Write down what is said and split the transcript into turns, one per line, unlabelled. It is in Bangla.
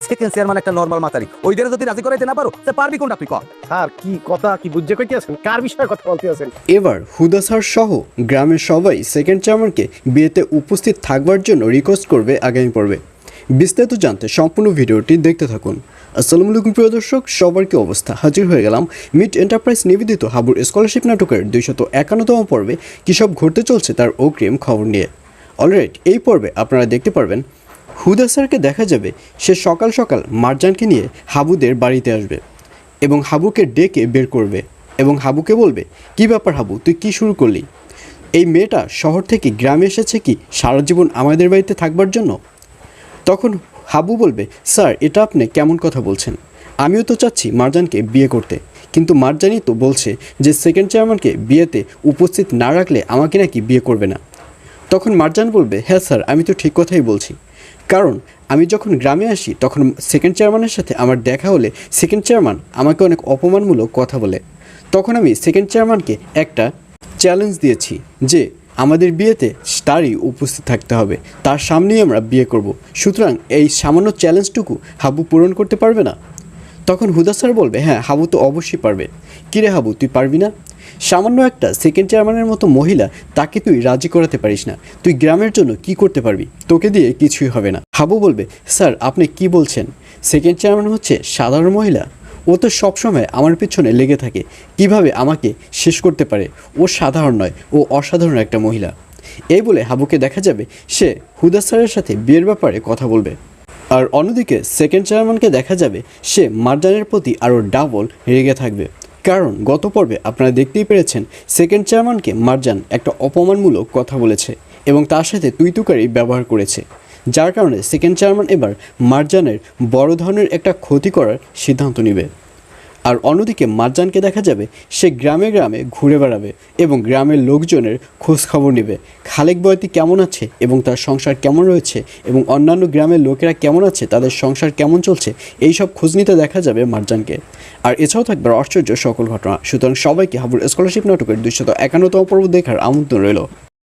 সেকেন্ড চেয়ারম্যান একটা নর্মাল মাতারি। ওই দিনে যদি রাজি করাইতে না পারো তা পারবি কোনটা তুই কর।
স্যার কি কথা কি বুঝে কইতে আছেন কার বিষয়ে কথা বলতে আছেন
এবার হুদা স্যার সহ গ্রামের সবাই সেকেন্ড চেয়ারম্যানকে বিয়েতে উপস্থিত থাকবার জন্য রিকোয়েস্ট করবে আগামী পর্বে। বিস্তারিত জানতে সম্পূর্ণ ভিডিওটি দেখতে থাকুন। আসসালামু আলাইকুম প্রিয় দর্শক সবার কি অবস্থা? হাজির হয়ে গেলাম মিড এন্টারপ্রাইজ নিবেদিত হাবুর স্কলারশিপ নাটকের দুইশত একান্নতম পর্বে। কী সব ঘটতে চলছে তার অগ্রিম খবর নিয়ে। অলরাইট এই পর্বে আপনারা দেখতে পারবেন হুদা স্যারকে দেখা যাবে, সে সকাল সকাল মারজানকে নিয়ে হাবুদের বাড়িতে আসবে এবং হাবুকে ডেকে বের করবে এবং হাবুকে বলবে, কি ব্যাপার হাবু, তুই কি শুরু করলি? এই মেয়েটা শহর থেকে গ্রামে এসেছে কি সারা জীবন আমাদের বাড়িতে থাকবার জন্য? তখন হাবু বলবে, স্যার, এটা আপনি কেমন কথা বলছেন? আমিও তো চাচ্ছি মারজানকে বিয়ে করতে। কিন্তু মারজানই তো বলছে যে সেকেন্ড চেয়ারম্যানকে বিয়েতে উপস্থিত না রাখলে আমাকে নাকি বিয়ে করবে না। তখন মারজান বলবে হ্যাঁ স্যার, আমি তো ঠিক কথাই বলছি। কারণ আমি যখন গ্রামে আসি, তখন সেকেন্ড চেয়ারম্যানের সাথে আমার দেখা হলে সেকেন্ড চেয়ারম্যান আমাকে অনেক অপমানমূলক কথা বলে। তখন আমি সেকেন্ড চেয়ারম্যানকে একটা চ্যালেঞ্জ দিয়েছি যে আমাদের বিয়েতে তারই উপস্থিত থাকতে হবে, তার সামনেই আমরা বিয়ে করব। সুতরাং এই সামান্য চ্যালেঞ্জটুকু হাবু পূরণ করতে পারবে না? তখন হুদা স্যার বলবে হ্যাঁ হাবু তো অবশ্যই পারবে। কিরে হাবু, তুই পারবি না? সামান্য একটা সেকেন্ড চেয়ারম্যানের মতো মহিলা, তাকে তুই রাজি করাতে পারিস না। তুই গ্রামের জন্য কি করতে পারবি? তোকে দিয়ে কিছুই হবে না। হাবু বলবে, স্যার, আপনি কি বলছেন? সেকেন্ড চেয়ারম্যান হচ্ছে সাধারণ মহিলা? ও তো সবসময় আমার পেছনে লেগে থাকে। কীভাবে আমাকে শেষ করতে পারে? ও সাধারণ নয়, ও অসাধারণ একটা মহিলা। এই বলে হাবুকে দেখা যাবে, সে হুদা স্যারের সাথে বিয়ের ব্যাপারে কথা বলবে। আর অন্যদিকে সেকেন্ড চেয়ারম্যানকে দেখা যাবে, সে মার্জানের প্রতি আরও ডাবল রেগে থাকবে। কারণ গত পর্বে আপনারা দেখতেই পেরেছেন সেকেন্ড চেয়ারম্যানকে মার্জান একটা অপমানমূলক কথা বলেছে এবং তার সাথে তুইতুকারি ব্যবহার করেছে। যার কারণে সেকেন্ড চেয়ারম্যান এবার মার্জানের বড় ধরনের একটা ক্ষতি করার সিদ্ধান্ত নেবে। আর অন্যদিকে মারজানকে দেখা যাবে সে গ্রামে গ্রামে ঘুরে বেড়াবে এবং গ্রামের লোকজনের খোঁজ খবর নেবে। খালেক বয়তি কেমন আছে এবং তার সংসার কেমন রয়েছে এবং অন্যান্য গ্রামের লোকেরা কেমন আছে, তাদের সংসার কেমন চলছে এই সব খোঁজ নিতে দেখা যাবে মারজানকে। আর এছাড়াও থাকবে আশ্চর্য সকল ঘটনা। সুতরাং সবাইকে হাবুর স্কলারশিপ নাটকের দুইশত একান্নতম পর্ব দেখার আমন্ত্রণ রইল।